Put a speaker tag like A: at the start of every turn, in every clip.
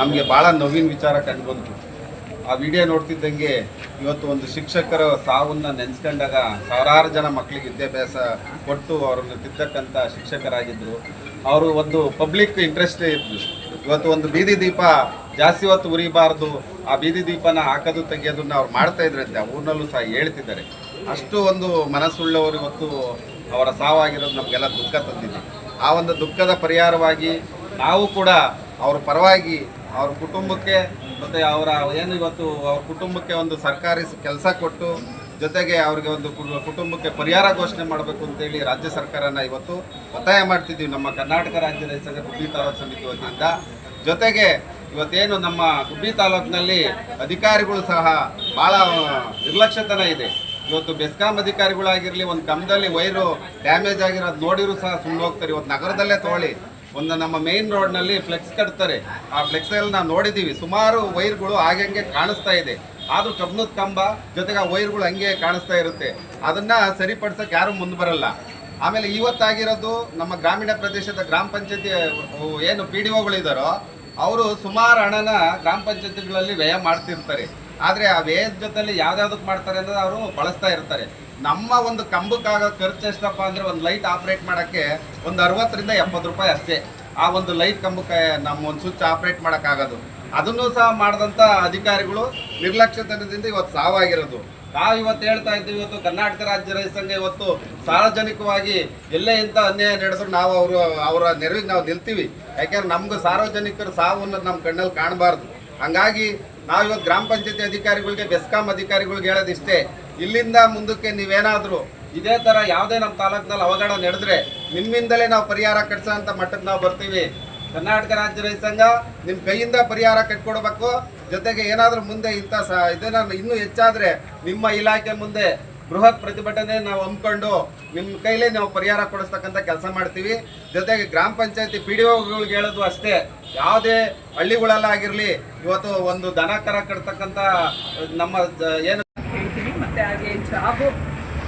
A: ನಮಗೆ ಭಾಳ ನೋವಿನ ವಿಚಾರ ಕಂಡುಬಂತು. ಆ ವಿಡಿಯೋ ನೋಡ್ತಿದ್ದಂಗೆ ಇವತ್ತು ಒಂದು ಶಿಕ್ಷಕರ ಸಾವನ್ನ ನೆನೆಸ್ಕೊಂಡಾಗ ಸಾವಿರಾರು ಜನ ಮಕ್ಕಳಿಗೆ ವಿದ್ಯಾಭ್ಯಾಸ ಕೊಟ್ಟು ಅವರನ್ನು ತಿದ್ದಕ್ಕಂಥ ಶಿಕ್ಷಕರಾಗಿದ್ದರು ಅವರು ಒಂದು ಪಬ್ಲಿಕ್ ಇಂಟ್ರೆಸ್ಟ್ ಇದ್ದರು ಇವತ್ತು ಒಂದು ಬೀದಿ ದೀಪ ಜಾಸ್ತಿ ಹೊತ್ತು ಉರಿಬಾರ್ದು. ಆ ಬೀದಿ ದೀಪನ ಹಾಕೋದು ತೆಗೆಯೋದನ್ನ ಅವ್ರು ಮಾಡ್ತಾ ಇದ್ರಂತೆ ಆ ಊರಿನಲ್ಲೂ ಸಹ ಹೇಳ್ತಿದ್ದಾರೆ. ಅಷ್ಟು ಒಂದು ಮನಸ್ಸುಳ್ಳವರು ಇವತ್ತು ಅವರ ಸಾವಾಗಿರೋದು ನಮಗೆಲ್ಲ ದುಃಖ ತಂದಿದೆ. ಆ ಒಂದು ದುಃಖದ ಪರಿಹಾರವಾಗಿ ನಾವು ಕೂಡ ಅವ್ರ ಪರವಾಗಿ ಅವ್ರ ಕುಟುಂಬಕ್ಕೆ ಮತ್ತು ಅವರ ಏನು ಇವತ್ತು ಅವ್ರ ಕುಟುಂಬಕ್ಕೆ ಒಂದು ಸರ್ಕಾರಿ ಕೆಲಸ ಕೊಟ್ಟು ಜೊತೆಗೆ ಅವ್ರಿಗೆ ಒಂದು ಕುಟುಂಬಕ್ಕೆ ಪರಿಹಾರ ಘೋಷಣೆ ಮಾಡಬೇಕು ಅಂತೇಳಿ ರಾಜ್ಯ ಸರ್ಕಾರನ ಇವತ್ತು ಒತ್ತಾಯ ಮಾಡ್ತಿದ್ದೀವಿ. ನಮ್ಮ ಕರ್ನಾಟಕ ರಾಜ್ಯದ ಹೆಸರು ಗುಬ್ಬಿ ತಾಲೂಕು ಸಮಿತಿ ವತಿಯಿಂದ. ಜೊತೆಗೆ ಇವತ್ತೇನು ನಮ್ಮ ಗುಬ್ಬಿ ತಾಲೂಕಿನಲ್ಲಿ ಅಧಿಕಾರಿಗಳು ಸಹ ಭಾಳ ನಿರ್ಲಕ್ಷ್ಯತನ ಇದೆ. ಇವತ್ತು ಬೆಸ್ಕಾಂ ಅಧಿಕಾರಿಗಳಾಗಿರಲಿ, ಒಂದು ಕಂಬದಲ್ಲಿ ವೈರು ಡ್ಯಾಮೇಜ್ ಆಗಿರೋದು ನೋಡಿರೂ ಸಹ ಸುಮ್ಮನೆ ಹೋಗ್ತಾರೆ. ಇವತ್ತು ನಗರದಲ್ಲೇ ತಗೊಳ್ಳಿ. ಒಂದು ನಮ್ಮ ಮೇನ್ ರೋಡ್ನಲ್ಲಿ ಫ್ಲೆಕ್ಸ್ ಕಟ್ತಾರೆ. ಆ ಫ್ಲೆಕ್ಸಲ್ಲಿ ನಾವು ನೋಡಿದ್ದೀವಿ ಸುಮಾರು ವೈರ್ಗಳು ಹಾಗೆ ಕಾಣಿಸ್ತಾ ಇದೆ. ಆದರೂ ಕಬ್ಬನದ ಕಂಬ ಜೊತೆಗೆ ಆ ವೈರ್ಗಳು ಹಂಗೆ ಕಾಣಿಸ್ತಾ ಇರುತ್ತೆ. ಅದನ್ನ ಸರಿಪಡಿಸಕ್ಕೆ ಯಾರು ಮುಂದೆ ಬರಲ್ಲ. ಆಮೇಲೆ ಇವತ್ತಾಗಿರೋದು ನಮ್ಮ ಗ್ರಾಮೀಣ ಪ್ರದೇಶದ ಗ್ರಾಮ ಪಂಚಾಯತಿ ಏನು ಪಿ ಡಿ ಒಗಳಿದ್ದಾರೋ ಅವರು ಸುಮಾರು ಹಣನ ಗ್ರಾಮ ಪಂಚಾಯತಿಗಳಲ್ಲಿ ವ್ಯಯ ಮಾಡ್ತಿರ್ತಾರೆ. ಆದರೆ ಆ ವ್ಯಯದ ಜೊತೆಲಿ ಯಾವ್ದಾವ್ದಕ್ಕೆ ಮಾಡ್ತಾರೆ ಅಂದರೆ ಅವರು ಬಳಸ್ತಾ ಇರ್ತಾರೆ. ನಮ್ಮ ಒಂದು ಕಂಬಕ್ಕಾಗೋ ಖರ್ಚು ಎಷ್ಟಪ್ಪ ಅಂದರೆ ಒಂದು ಲೈಟ್ ಆಪ್ರೇಟ್ ಮಾಡೋಕ್ಕೆ ಒಂದು ಅರವತ್ತರಿಂದ ಎಪ್ಪತ್ತು ರೂಪಾಯಿ ಅಷ್ಟೇ. ಆ ಒಂದು ಲೈಟ್ ಕಂಬಕ್ಕೆ ನಮ್ಮ ಒಂದು ಸ್ವಿಚ್ ಆಪ್ರೇಟ್ ಮಾಡೋಕ್ಕಾಗೋದು ಅದನ್ನು ಸಹ ಮಾಡಿದಂಥ ಅಧಿಕಾರಿಗಳು ನಿರ್ಲಕ್ಷ್ಯತನದಿಂದ ಇವತ್ತು ಸಾವಾಗಿರೋದು. ನಾವು ಇವತ್ತು ಹೇಳ್ತಾ ಇದ್ದೀವಿ, ಇವತ್ತು ಕರ್ನಾಟಕ ರಾಜ್ಯ ರೈತ ಸಂಘ ಇವತ್ತು ಸಾರ್ವಜನಿಕವಾಗಿ ಎಲ್ಲೇ ಇಂಥ ಅನ್ಯಾಯ ನಡೆದ್ರು ನಾವು ಅವರು, ಅವರ ನೆರವಿಗೆ ನಾವು ನಿಲ್ತೀವಿ. ಯಾಕೆಂದ್ರೆ ನಮ್ಗೆ ಸಾರ್ವಜನಿಕರ ಸಾವು ಅನ್ನೋದು ನಮ್ಮ ಕಣ್ಣಲ್ಲಿ ಕಾಣಬಾರ್ದು. ಹಂಗಾಗಿ ನಾವು ಇವತ್ತು ಗ್ರಾಮ ಪಂಚಾಯತಿ ಅಧಿಕಾರಿಗಳಿಗೆ, ಬೆಸ್ಕಾಂ ಅಧಿಕಾರಿಗಳಿಗೆ ಹೇಳೋದಿಷ್ಟೇ, ಇಲ್ಲಿಂದ ಮುಂದಕ್ಕೆ ನೀವೇನಾದರೂ ಇದೇ ಥರ ಯಾವುದೇ ನಮ್ಮ ತಾಲೂಕಿನಲ್ಲಿ ಅವಘಡ ನಡೆದ್ರೆ ನಿಮ್ಮಿಂದಲೇ ನಾವು ಪರಿಹಾರ ಕಟ್ಸೋ ಅಂತ ಮಟ್ಟಕ್ಕೆ ನಾವು ಬರ್ತೀವಿ. ಕರ್ನಾಟಕ ರಾಜ್ಯ ರೈತ ಸಂಘ ನಿಮ್ಮ ಕೈಯಿಂದ ಪರಿಹಾರ ಕಟ್ಕೊಡ್ಬೇಕು. ಜೊತೆಗೆ ಏನಾದರೂ ಮುಂದೆ ಇಂಥ ಸ ಇದನ್ನು ಇನ್ನೂ ಹೆಚ್ಚಾದರೆ ನಿಮ್ಮ ಇಲಾಖೆ ಮುಂದೆ ಬೃಹತ್ ಪ್ರತಿಭಟನೆ ನಾವು ಹಮ್ಮಿಕೊಂಡು ನಿಮ್ಮ ಕೈಲೇ ನಾವು ಪರಿಹಾರ ಕೊಡಿಸ್ತಕ್ಕಂಥ ಕೆಲಸ ಮಾಡ್ತೀವಿ. ಜೊತೆಗೆ ಗ್ರಾಮ ಪಂಚಾಯತಿ ಪಿ ಡಿ ಒಗಳಿಗೆ ಹೇಳೋದು ಅಷ್ಟೇ, ಯಾವುದೇ ಹಳ್ಳಿಗಳಲ್ಲಾಗಿರಲಿ ಇವತ್ತು ಒಂದು ದನ ಕರ ಕಟ್ತಕ್ಕಂಥ, ನಮ್ಮ ಏನು
B: ಹೇಳ್ತೀವಿ ಮತ್ತೆ ಹಾಗೆ ಜಾಬು,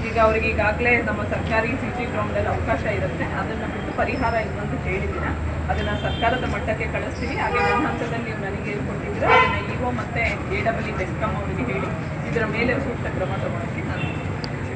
B: ಈಗ ಅವ್ರಿಗೆ ಈಗಾಗಲೇ ನಮ್ಮ ಸರ್ಕಾರಿ ಸಿ ಜಿ ಗ್ರೌಂಡಲ್ಲಿ ಅವಕಾಶ ಇರುತ್ತೆ. ಅದನ್ನು ಬಿಟ್ಟು ಪರಿಹಾರ ಇಲ್ಲವಂತ ಹೇಳಿದ್ದೀನ ಅದನ್ನು ಸರ್ಕಾರದ ಮಟ್ಟಕ್ಕೆ ಕಳಿಸ್ತೀವಿ ಹಾಗೆ ನಮ್ಮ ಹಂತದಲ್ಲಿ ನೀವು ನನಗೆ ಹೇಳ್ಕೊಟ್ಟಿದ್ರೆ ಅದನ್ನು ಒ ಮತ್ತು ಎ ಡಬ್ಲ್ಯೂ ಡೆಸ್ಕಾಮ್ ಅವರಿಗೆ ಹೇಳಿ, ಇದರ ಮೇಲೆ ಸೂಕ್ತ ಕ್ರಮ ತಗೊಳ್ಳೋಕ್ಕೆ ನಾನು